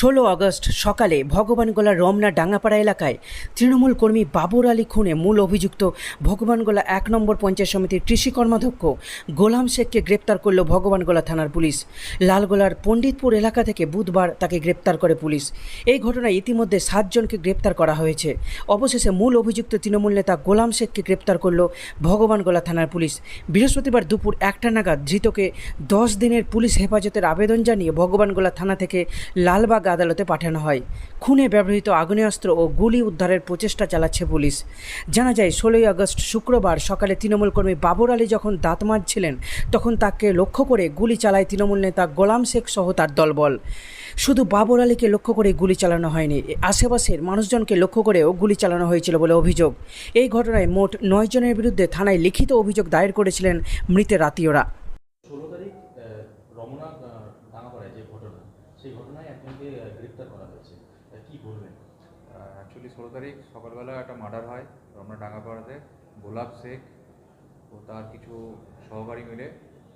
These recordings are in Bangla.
ষোলো আগস্ট সকালে ভগবানগোলা রমনা ডাঙ্গাপাড়া এলাকায় তৃণমূল কর্মী বাবর আলী খুনে মূল অভিযুক্ত ভগবানগোলা এক নম্বর পঞ্চায়েত সমিতির কৃষি কর্মাধ্যক্ষ গোলাম শেখকে গ্রেপ্তার করল ভগবানগোলা থানার পুলিশ। লালগোলার পণ্ডিতপুর এলাকা থেকে বুধবার তাকে গ্রেপ্তার করে পুলিশ। এই ঘটনায় ইতিমধ্যে সাতজনকে গ্রেপ্তার করা হয়েছে। অবশেষে মূল অভিযুক্ত তৃণমূল নেতা গোলাম শেখকে গ্রেপ্তার করল ভগবানগোলা থানার পুলিশ। বৃহস্পতিবার দুপুর একটা নাগাদ ধৃতকে দশ দিনের পুলিশ হেফাজতের আবেদন জানিয়ে ভগবানগোলা থানা থেকে লালবাগ আদালতে পাঠানো হয়। খুনে ব্যবহৃত আগ্নেয়াস্ত্র ও গুলি উদ্ধারের প্রচেষ্টা চালাচ্ছে পুলিশ। জানা যায়, ষোলোই আগস্ট শুক্রবার সকালে তৃণমূল কর্মী বাবর আলী যখন দাঁত মাজছিলেন, তখন তাকে লক্ষ্য করে গুলি চালায় তৃণমূল নেতা গোলাম শেখ সহ তার দলবল। শুধু বাবর আলীকে লক্ষ্য করে গুলি চালানো হয়নি, আশেপাশের মানুষজনকে লক্ষ্য করেও গুলি চালানো হয়েছিল বলে অভিযোগ। এই ঘটনায় মোট নয় জনের বিরুদ্ধে থানায় লিখিত অভিযোগ দায়ের করেছিলেন মৃতের আত্মীয়রা। ষোলো তারিখ রমনা যে ঘটনা সেই ঘটনায় একজনকে গ্রেপ্তার করা হয়েছে। কি বলবেন? অ্যাকচুয়ালি ষোলো তারিখ সকালবেলা একটা মার্ডার হয় রমনা ডাঙ্গাপাড়াতে গোলাপ শেখ ও তার কিছু সহকারী মিলে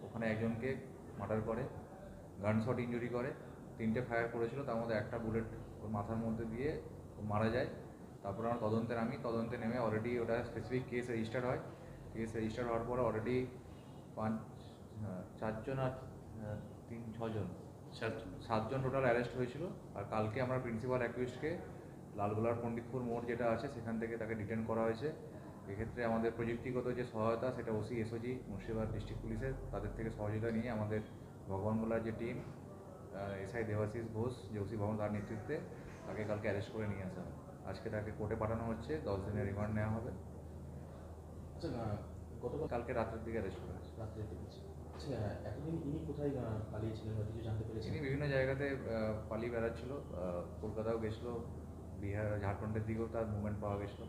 ওখানে একজনকে মার্ডার করে, গান শট ইঞ্জুরি করে, তিনটে ফায়ার করেছিল, তার মধ্যে একটা বুলেট ওর মাথার মধ্যে দিয়ে ও মারা যায়। তারপর আমার তদন্তে নামি, তদন্তে নেমে অলরেডি ওটা স্পেসিফিক কেস রেজিস্টার হয়। কেস রেজিস্টার হওয়ার পরে অলরেডি পাঁচ চারজন আর তিন, ছজন সাতজন সাতজন টোটাল অ্যারেস্ট হয়েছিল। আর কালকে আমরা প্রিন্সিপাল অ্যাকিউজকে লালগোলার পণ্ডিতপুর মোড় যেটা আছে সেখান থেকে তাকে ডিটেন করা হয়েছে। এক্ষেত্রে আমাদের প্রযুক্তিগত যে সহায়তা সেটা ওসি এসওজি মুর্শিদাবাদ ডিস্ট্রিক্ট পুলিশের তাদের থেকে সহযোগিতা নিয়ে আমাদের ভগবানগোলার যে টিম এসআই দেবাশিস ঘোষ যে ওসি ভবন তার নেতৃত্বে তাকে কালকে অ্যারেস্ট করে নিয়ে আসা হয়। আজকে তাকে কোর্টে পাঠানো হচ্ছে দশ দিনের রিমান্ড নেওয়া হবে। আচ্ছা গতকাল কালকে রাতের দিকে অ্যারেস্ট করা হয়েছে। রাত্রে দেখেছি আচ্ছা আহ, এতদিন ইনি কোথায় পালিয়েছিলেন বা কিছু জানতে পেরেছেন? তিনি বিভিন্ন জায়গাতে পালিয়ে বেড়াচ্ছিল কলকাতাও গেছিল বিহার ঝাড়খণ্ডের দিকেও তার মুভমেন্ট পাওয়া গেছিল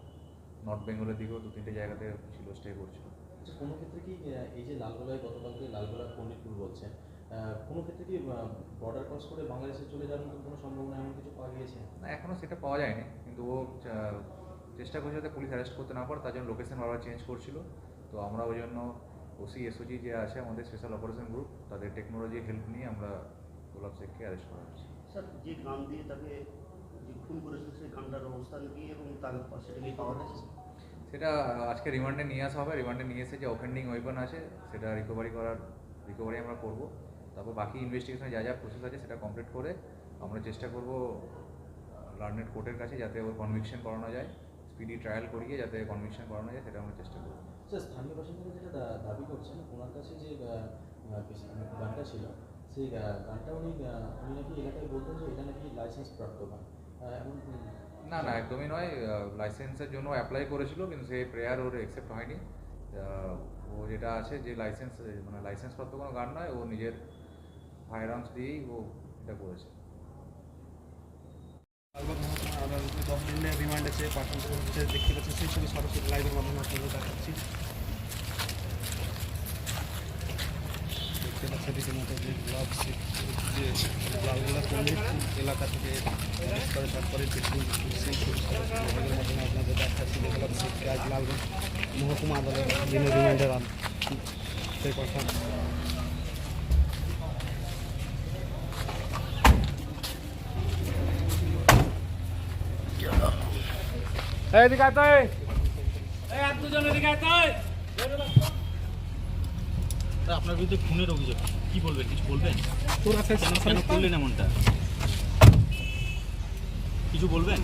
নর্থ বেঙ্গলের দিকেও দু তিনটে জায়গাতে ছিল স্টে করছিল। আচ্ছা কোনো ক্ষেত্রে কি এই যে লালগোলায় গতকালকে লালগোলার পণ্ডিতপুর বলছেন কোনো ক্ষেত্রে কি বর্ডার ক্রস করে বাংলাদেশে চলে যাওয়ার মতো কোনো সম্ভাবনা এমন কিছু পাওয়া গিয়েছে? না এখনও সেটা পাওয়া যায়নি কিন্তু ও চেষ্টা করছে যাতে পুলিশ অ্যারেস্ট করতে না পারে তার জন্য লোকেশন বারবার চেঞ্জ করছিল। তো আমরা ওই জন্য ওসি এসওজি যে আছে আমাদের স্পেশাল অপারেশন গ্রুপ তাদের টেকনোলজি হেল্প নিয়ে আমরা গোলাপ শেখকে অ্যারেস্ট করা হচ্ছে স্যার যে গান দিয়ে তাকে যে খুন করেছিল সেই গানটার অবস্থান কি এবং তার সেটা কি পাওয়া গেছে? সেটা আজকে রিমান্ডে নিয়ে আসা হবে। রিমান্ডে নিয়ে এসে যে অফেন্ডিং ওয়েপন আছে সেটা রিকভারি করার রিকভারি আমরা করব। তারপর বাকি ইনভেস্টিগেশনে যা যা প্রসেস আছে সেটা কমপ্লিট করে আমরা চেষ্টা করব লার্নেড কোর্টের কাছে যাতে ওর কনভিকশন করানো যায়। স্পিডি ট্রায়াল করিয়ে যাতে কনভিকশন করানো যায় সেটা আমরা চেষ্টা করব। আচ্ছা স্থানীয় বাসিন্দারা যেটা দাবি করছেন ওনার কাছে যে গানটা ছিল সেই গানটা উনি উনি নাকি এলাকায় বলতেন যে এটা নাকি লাইসেন্স প্রাপ্ত গান। এমন না না একদমই নয়। লাইসেন্সের জন্য অ্যাপ্লাই করেছিল কিন্তু সেই প্রেয়ার ওর অ্যাকসেপ্ট হয়নি। ও যেটা আছে যে লাইসেন্স মানে লাইসেন্স প্রাপ্ত কোনো গান নয় ও নিজের ফায়ার আর্মস দিয়েই ও এটা করেছে। আদালতে দিনের রিমান্ডে চেয়ে পাঠানো হচ্ছে দেখতে পাচ্ছি সেই ছবি সরাসরি লাইভের মাধ্যমে আপনাদের দেখাচ্ছি। দেখতে পাচ্ছি রীতিমতো যে ব্লক যে লালগোলা এলাকা থেকে করে তারপরে আপনাদের দেখাচ্ছি, যে আজ লালগঞ্জ মহকুমা আদালত দিনের রিমান্ডের সেই কথা। আপনার বিরুদ্ধে খুনের অভিযোগ। কি বলবেন? কিছু বলবেন? কেন করলেন এমনটা? কিছু বলবেন?